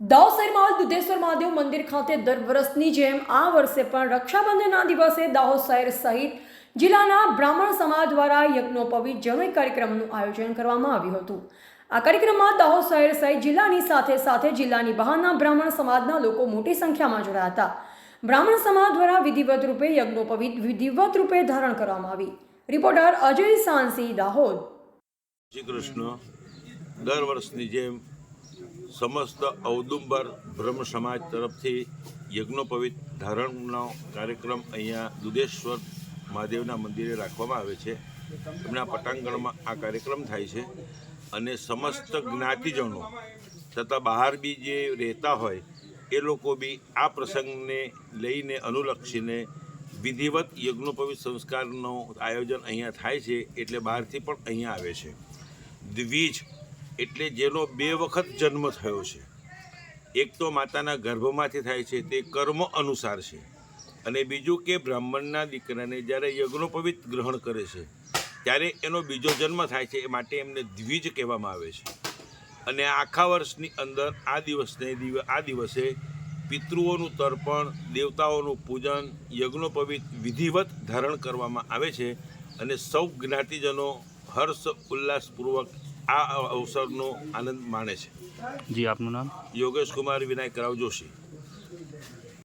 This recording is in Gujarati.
દાહોદ દુધેશ્વર મહાદેવ મંદિર ખાતે દર વર્ષની જેમ આ વર્ષે પણ રક્ષાબંધનના દિવસે દાહોદ શહેર સહિત જિલ્લાના બ્રાહ્મણ સમાજ દ્વારા યજ્ઞોપવિત જનોઈ કાર્યક્રમનું આયોજન કરવામાં આવ્યું હતું. આ કાર્યક્રમમાં દાહોદ શહેર સહિત જિલ્લાની સાથે સાથે જિલ્લાની બહારના બ્રાહ્મણ સમાજના લોકો મોટી સંખ્યામાં જોડાયા હતા. બ્રાહ્મણ સમાજ દ્વારા વિધિવત રૂપે યજ્ઞોપવિત વિધિવત રૂપે ધારણ કરવામાં આવી. રિપોર્ટર અજય સાંસી, દાહોદ. શ્રી કૃષ્ણ. દર વર્ષની જેમ સમસ્ત ઔદુંબર બ્રહ્મ સમાજ તરફથી યજ્ઞોપવિત ધારણનો કાર્યક્રમ અહીંયા દુધેશ્વર મહાદેવના મંદિરે રાખવામાં આવે છે. એમના પટાંગણમાં આ કાર્યક્રમ થાય છે અને સમસ્ત જ્ઞાતિજનો તથા બહાર બી જે રહેતા હોય એ લોકો બી આ પ્રસંગને લઈને અનુલક્ષીને વિધિવત યજ્ઞોપવિત સંસ્કારનું આયોજન અહીંયા થાય છે એટલે બહારથી પણ અહીંયા આવે છે. દ્વિજ એટલે જેનો બે વખત જન્મ થયો છે. એક તો માતાના ગર્ભમાંથી થાય છે, તે કર્મ અનુસાર છે. અને બીજું કે બ્રાહ્મણના દીકરાને જ્યારે યજ્ઞોપવિત ગ્રહણ કરે છે, ત્યારે એનો બીજો જન્મ થાય છે એ માટે એમને દ્વિજ કહેવામાં આવે છે. અને આખા વર્ષની અંદર આ દિવસને દિવ, આ દિવસે પિતૃઓનું તર્પણ, દેવતાઓનું પૂજન, યજ્ઞોપવિત વિધિવત ધારણ કરવામાં આવે છે. અને સૌ જ્ઞાતિજનો હર્ષ ઉલ્લાસપૂર્વક આ અવસરનો આનંદ માણે છે. જી આપનું નામ? યોગેશ કુમાર વિનાયક રાવ જોશી